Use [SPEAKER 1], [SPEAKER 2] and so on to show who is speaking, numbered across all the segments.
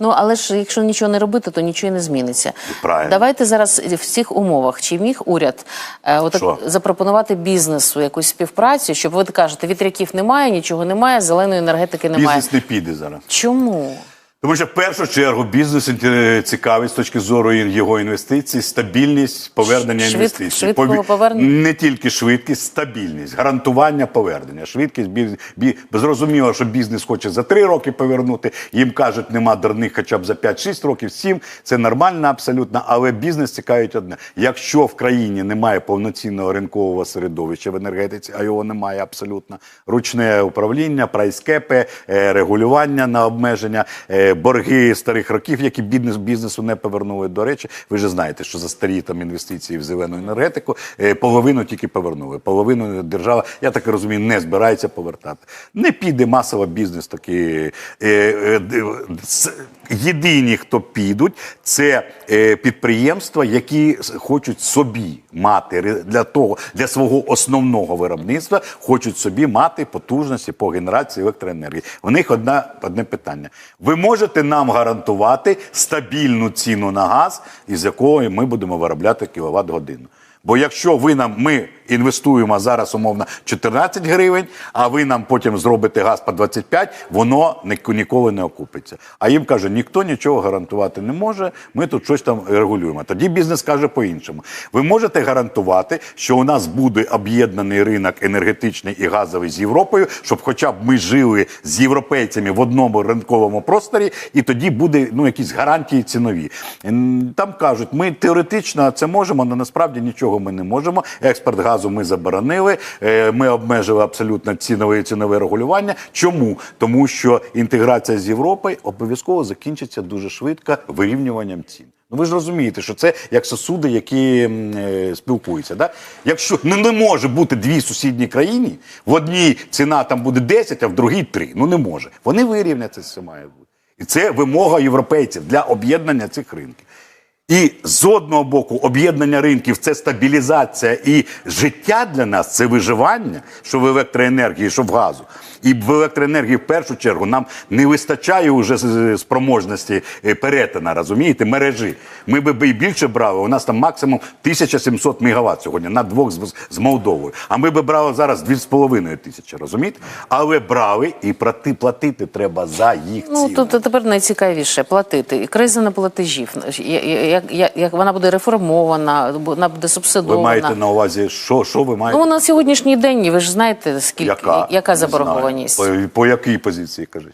[SPEAKER 1] Ну але ж якщо нічого не робити, то нічого і не зміниться.
[SPEAKER 2] Правильно.
[SPEAKER 1] Давайте зараз в цих умовах. Чи міг уряд е, отак
[SPEAKER 2] Що?
[SPEAKER 1] запропонувати бізнесу якусь співпрацю, щоб ви кажете, вітряків немає, нічого немає, зеленої енергетики немає.
[SPEAKER 2] Бізнес не піде зараз.
[SPEAKER 1] Чому?
[SPEAKER 2] Тому що в першу чергу бізнес цікавий з точки зору його інвестицій, стабільність повернення
[SPEAKER 1] Швид-
[SPEAKER 2] інвестицій.
[SPEAKER 1] швидкого
[SPEAKER 2] Пові-
[SPEAKER 1] повернення?
[SPEAKER 2] Не тільки швидкість, стабільність, гарантування повернення. Швидкість бі... бі... зрозуміло, що бізнес хоче за три роки повернути. Їм кажуть, нема дурних хоча б за 5-6 років, 7. Це нормально абсолютно. Але бізнес цікавить одне: якщо в країні немає повноцінного ринкового середовища в енергетиці, а його немає абсолютно. Ручне управління, прайскепи, е, регулювання на обмеження, е, борги старих років, які бізнес бізнесу не повернули. До речі, ви ж знаєте, що за старі там інвестиції в зелену енергетику е, половину тільки повернули. Половину держава, я так розумію, не збирається повертати. Не піде масово бізнес такий. Е, е, Єдині, хто підуть, це підприємства, які хочуть собі мати для того, для свого основного виробництва, хочуть собі мати потужності по генерації електроенергії. У них одна, одне питання: ви можете нам гарантувати стабільну ціну на газ, із якої ми будемо виробляти кіловат годину? Бо якщо ви нам ми інвестуємо зараз умовно 14 гривень, а ви нам потім зробите газ по 25, воно ніколи не окупиться. А їм каже, ніхто нічого гарантувати не може. Ми тут щось там регулюємо. Тоді бізнес каже по-іншому. Ви можете гарантувати, що у нас буде об'єднаний ринок енергетичний і газовий з Європою, щоб хоча б ми жили з європейцями в одному ринковому просторі, і тоді буде ну якісь гарантії цінові. Там кажуть, ми теоретично це можемо, але насправді нічого ми не можемо. Експорт газу ми заборонили. е, Ми обмежили абсолютно цінове цінове регулювання. Чому? Тому що інтеграція з Європою обов'язково закінчиться дуже швидко вирівнюванням цін. Ну ви ж розумієте, що це як сосуди, які е, спілкуються. Да? Якщо ну, не може бути дві сусідні країни, в одній ціна там буде 10, а в другій 3. Ну не може. Вони вирівняться, це має бути. І це вимога європейців для об'єднання цих ринків. І з одного боку, об'єднання ринків це стабілізація і життя для нас це виживання, що в електроенергії, що в газу. І в електроенергії в першу чергу нам не вистачає вже з- спроможності е, перетина, розумієте, мережі. Ми би і більше брали. У нас там максимум 1700 мегаватт сьогодні на двох з, Молдовою. А ми би брали зараз 2,5 тисячі, розумієте? Але брали і плати, платити треба за їх
[SPEAKER 1] ціну.
[SPEAKER 2] Ну
[SPEAKER 1] тут тепер найцікавіше платити. І криза на платежів. Я- я- Як, як, як вона буде реформована, вона буде
[SPEAKER 2] Ви маєте на увазі, що, що ви маєте?
[SPEAKER 1] Ну на сьогоднішній день ви ж знаєте скільки яка,
[SPEAKER 2] Не
[SPEAKER 1] заборгованість.
[SPEAKER 2] По, по якій позиції кажіть?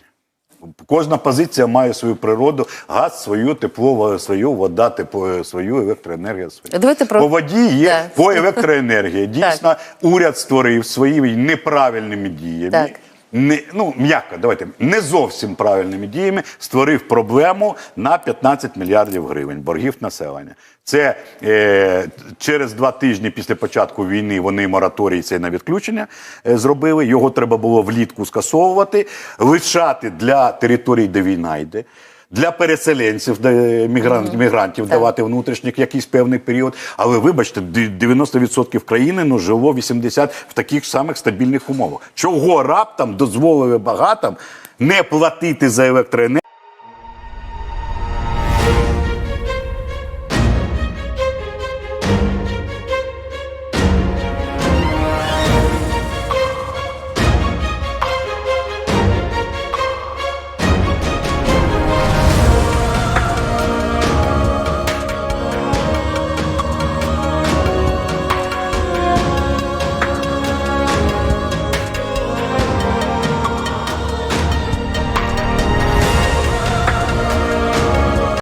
[SPEAKER 2] Кожна позиція має свою природу, газ, свою тепло, свою вода, тепло, свою електроенергія. Свою.
[SPEAKER 1] Давайте про-
[SPEAKER 2] По воді є,
[SPEAKER 1] Так.
[SPEAKER 2] по електроенергії. Дійсно, уряд створив своїми неправильними діями.
[SPEAKER 1] Так.
[SPEAKER 2] Не, ну, м'яко, давайте, не зовсім правильними діями створив проблему на 15 мільярдів гривень боргів населення. Це е, через два тижні після початку війни вони мораторій цей на відключення е, зробили. Його треба було влітку скасовувати, лишати для територій, де війна йде. Для переселенців, мігрантів, мігрантів давати внутрішніх якийсь певний період. Але вибачте, д- 90% країни ну, жило 80% в таких самих стабільних умовах. Чого раптом дозволили багатим не платити за електроенергію?